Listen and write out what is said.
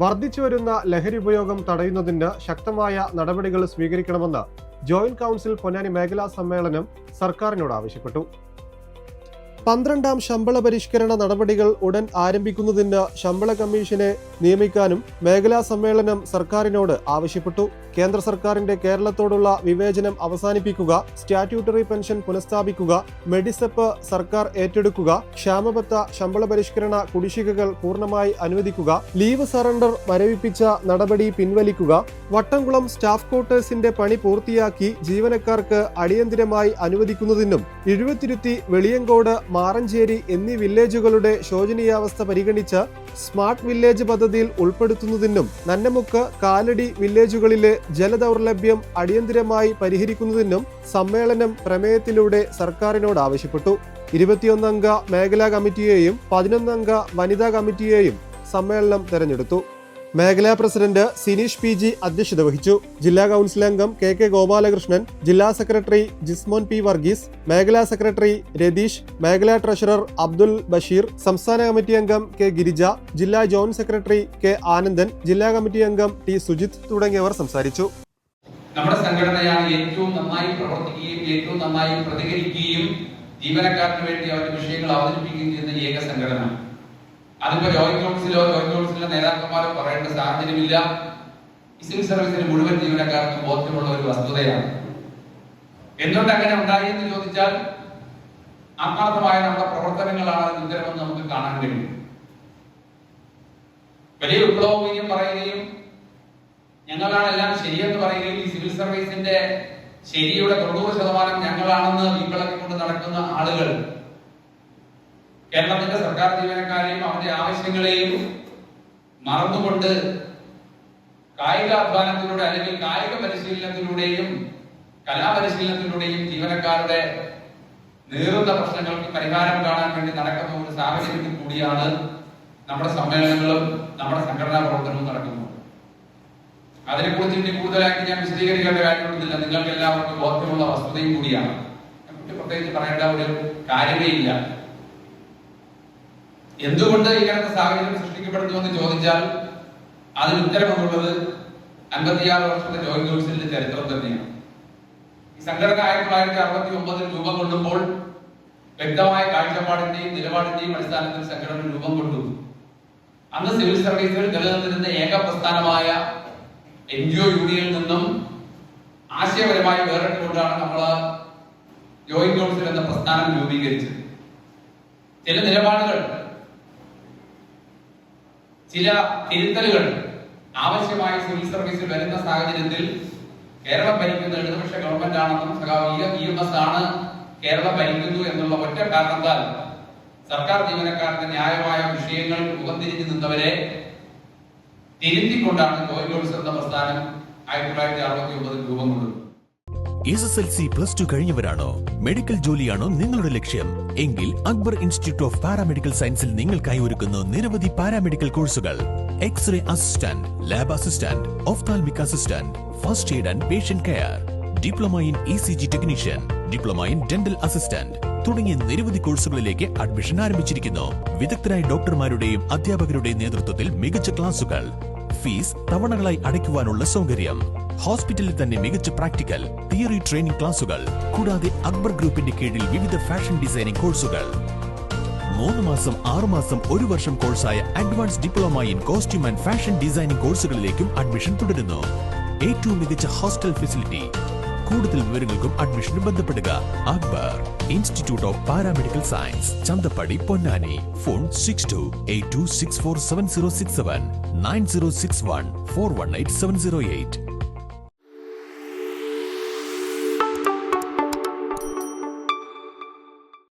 വർദ്ധിച്ചുവരുന്ന ലഹരി ഉപയോഗം തടയുന്നതിന് ശക്തമായ നടപടികൾ സ്വീകരിക്കണമെന്ന് ജോയിന്റ് കൗൺസിൽ പൊന്നാനി മേഖലാ സമ്മേളനം സർക്കാരിനോട് ആവശ്യപ്പെട്ടു. പന്ത്രണ്ടാം ശമ്പള പരിഷ്കരണ നടപടികൾ ഉടൻ ആരംഭിക്കുന്നതിന് ശമ്പള കമ്മീഷനെ നിയമിക്കാനും മേഖലാ സമ്മേളനം സർക്കാരിനോട് ആവശ്യപ്പെട്ടു. കേന്ദ്ര സർക്കാരിന്റെ കേരളത്തോടുള്ള വിവേചനം അവസാനിപ്പിക്കുക സ്റ്റാറ്റ്യൂട്ടറി പെൻഷൻ പുനഃസ്ഥാപിക്കുക മെഡിസെപ്പ് സർക്കാർ ഏറ്റെടുക്കുക ക്ഷാമബത്ത ശമ്പള പരിഷ്കരണ കുടിശ്ശികകൾ പൂർണമായി അനുവദിക്കുക ലീവ് സറണ്ടർ മരവിപ്പിച്ച നടപടി പിൻവലിക്കുക വട്ടംകുളം സ്റ്റാഫ് ക്വാർട്ടേഴ്സിന്റെ പണി പൂർത്തിയാക്കി ജീവനക്കാർക്ക് അടിയന്തിരമായി അനുവദിക്കുന്നതിനും എഴുപത്തിരുത്തി വെളിയങ്കോട് മാറഞ്ചേരി എന്നീ വില്ലേജുകളുടെ ശോചനീയാവസ്ഥ പരിഗണിച്ച് സ്മാർട്ട് വില്ലേജ് പദ്ധതിയിൽ ഉൾപ്പെടുത്തുന്നതിനും നന്നമുക്ക് കാലടി വില്ലേജുകളിലെ ജലദൗർലഭ്യം അടിയന്തിരമായി പരിഹരിക്കുന്നതിനും സമ്മേളനം പ്രമേയത്തിലൂടെ സർക്കാരിനോട് ആവശ്യപ്പെട്ടു. ഇരുപത്തിയൊന്നംഗ മേഖലാ കമ്മിറ്റിയെയും പതിനൊന്നംഗ വനിതാ കമ്മിറ്റിയെയും സമ്മേളനം തെരഞ്ഞെടുത്തു. മേഖലാ പ്രസിഡന്റ് സിനീഷ് പി ജി അധ്യക്ഷത വഹിച്ചു. ജില്ലാ കൗൺസിൽ അംഗം കെ കെ ഗോപാലകൃഷ്ണൻ ജില്ലാ സെക്രട്ടറി ജിസ്മോൻ പി വർഗീസ് മേഖലാ സെക്രട്ടറി രതീഷ് മേഖലാ ട്രഷറർ അബ്ദുൽ ബഷീർ സംസ്ഥാന കമ്മിറ്റി അംഗം കെ ഗിരിജ ജില്ലാ ജോയിന്റ് സെക്രട്ടറി കെ ആനന്ദൻ ജില്ലാ കമ്മിറ്റി അംഗം ടി സുജിത് തുടങ്ങിയവർ സംസാരിച്ചു. നമ്മുടെ സംഘടനയാണ് ഏറ്റവും നന്നായി പ്രവർത്തിക്കുകയും ഏറ്റവും നന്നായി പ്രതികരിക്കുകയും ജീവനക്കാർക്ക് വേണ്ടി അവരുടെ വിഷയങ്ങൾ അവതരിപ്പിക്കുകയും ചെയ്യുന്ന ഏക സംഘടന. അതിപ്പോ ജോയിന്റ് കൗൺസിലോ ജോയിന്റ് കൗൺസിലിലെ നേതാക്കന്മാരോ പറയേണ്ട സാഹചര്യമില്ല. സിവിൽ സർവീസിന്റെ മുഴുവൻ ജീവനക്കാർക്കും ബോധ്യമുള്ള ഒരു വസ്തുതയാണ്. എന്തുകൊണ്ട് അങ്ങനെ ഉണ്ടായി എന്ന് ചോദിച്ചാൽ ആത്മാർത്ഥമായ നമ്മുടെ പ്രവർത്തനങ്ങളാണ് അതിന് ഉത്തരമെന്ന് നമുക്ക് കാണാൻ കഴിയും. വലിയ വിപ്ലവം പറയുകയും ഞങ്ങളാണ് എല്ലാം ശരിയെന്ന് പറയുകയും ഈ സിവിൽ സർവീസിന്റെ ശരിയുടെ തൊണ്ണൂറ് ശതമാനം ഞങ്ങളാണെന്ന് വിപ്ലവിക്കൊണ്ട് നടക്കുന്ന ആളുകൾ കേരളത്തിന്റെ സർക്കാർ ജീവനക്കാരെയും അവന്റെ ആവശ്യങ്ങളെയും മറന്നുകൊണ്ട് കായിക അധ്വാനത്തിലൂടെ അല്ലെങ്കിൽ കായിക പരിശീലനത്തിലൂടെയും കലാപരിശീലനത്തിലൂടെയും ജീവനക്കാരുടെ നേറുന്ന പ്രശ്നങ്ങൾക്ക് പരിഹാരം കാണാൻ വേണ്ടി നടക്കുന്ന ഒരു സാഹചര്യത്തിൽ കൂടിയാണ് നമ്മുടെ സമ്മേളനങ്ങളും നമ്മുടെ സംഘടനാ പ്രവർത്തനവും നടക്കുന്നത്. അതിനെക്കുറിച്ച് ഇനി കൂടുതലായിട്ട് ഞാൻ വിശദീകരിക്കേണ്ട കാര്യമൊന്നുമില്ല. നിങ്ങൾക്ക് എല്ലാവർക്കും ബോധ്യമുള്ള വസ്തുതയും കൂടിയാണ്. പ്രത്യേകിച്ച് പറയേണ്ട ഒരു കാര്യമേ ഇല്ല. എന്തുകൊണ്ട് ഇങ്ങനത്തെ സാഹചര്യം സൃഷ്ടിക്കപ്പെടുന്നു എന്ന് ചോദിച്ചാൽ അതിന് ഉത്തരമെന്നുള്ളത് അൻപത്തിയാറ് വർഷത്തെ ജോയിന്റ് കൗൺസിലിന്റെ ചരിത്രം തന്നെയാണ്. ഈ സംഘടന ആയിരത്തി തൊള്ളായിരത്തി അറുപത്തി ഒമ്പതിൽ രൂപം കൊള്ളുമ്പോൾ വ്യക്തമായ കാഴ്ചപ്പാടിന്റെയും നിലപാടിന്റെയും അടിസ്ഥാനത്തിൽ സംഘടന രൂപം കൊണ്ടു അന്ന് സിവിൽ സർവീസുകൾ നിലനിന്നിരുന്ന ഏക പ്രസ്ഥാനമായ എൻ ജി ഒ യൂണിയനിൽ നിന്നും ആശയപരമായി വേറിട്ടുകൊണ്ടാണ് നമ്മൾ ജോയിന്റ് കൗൺസിൽ എന്ന പ്രസ്ഥാനം രൂപീകരിച്ചത്. ചില നിലപാടുകൾ ചില തിരുത്തലുകൾ ആവശ്യമായി സിവിൽ സർവീസിൽ വരുന്ന സാഹചര്യത്തിൽ കേരളം ഭരിക്കുന്ന ഇടതുപക്ഷ ഗവൺമെന്റ് ആണെന്നും സഖാവ് ഇ. എം. എസ്. ആണ് കേരളം ഭരിക്കുന്നു എന്നുള്ള ഒറ്റ കാരണത്താൽ സർക്കാർ ജീവനക്കാരുടെ ന്യായമായ വിഷയങ്ങൾ മുഖംതിരിഞ്ഞു നിന്നവരെ തിരുത്തിക്കൊണ്ടാണ് കോഴിക്കോട് സ്വന്തം പ്രസ്ഥാനം ആയിരത്തി തൊള്ളായിരത്തി അറുപത്തി ഒമ്പതിൽ രൂപം കൊണ്ടത് S S L C plus two കഴിഞ്ഞവരാണോ? Medical ജോലിയാണോ നിങ്ങളുടെ ലക്ഷ്യം? എങ്കിൽ അക്ബർ ഇൻസ്റ്റിറ്റ്യൂട്ട് ഓഫ് പാരാമെഡിക്കൽ സയൻസിൽ നിങ്ങൾക്കായി ഒരുക്കുന്നു നിരവധി പാരാമെഡിക്കൽ കോഴ്സുകൾ x ray assistant lab assistant ophthalmic assistant first aid and patient care diploma in E C G technician diploma in dental assistant തുടങ്ങിയ നിരവധി കോഴ്സുകളിലേക്ക് അഡ്മിഷൻ ആരംഭിച്ചിരിക്കുന്നു. വിദഗ്ധരായ ഡോക്ടർമാരുടെയും അധ്യാപകരുടെയും നേതൃത്വത്തിൽ മികച്ച ക്ലാസുകൾ ഫീസ് തവണകളായി അടയ്ക്കുവാനുള്ള സൗകര്യം. ഹോസ്പിറ്റലിൽ തന്നെ മികച്ച പ്രാക്ടിക്കൽ തിയറി ട്രെയിനിംഗ് ക്ലാസുകൾ കൂടാതെ അക്ബർ ഗ്രൂപ്പിന്റെ കീഴിൽ വിവിധ ഫാഷൻ ഡിസൈനിംഗ് കോഴ്സുകൾ. മൂന്ന് മാസം ആറു മാസം ഒരു വർഷം കോഴ്സായ advance diploma in costume and fashion designing കോഴ്സുകളിലേക്കും admission തുടരുന്നു. ഏറ്റവും മികച്ച ഹോസ്റ്റൽ ഫെസിലിറ്റി കൂടുതൽ വിവരങ്ങൾക്കും അഡ്മിഷനും ബന്ധപ്പെടുക. Akbar institute of paramedical science Chanthappadi Ponnani. Phone six two eight two six four seven zero six seven nine zero six one four one eight seven zero eight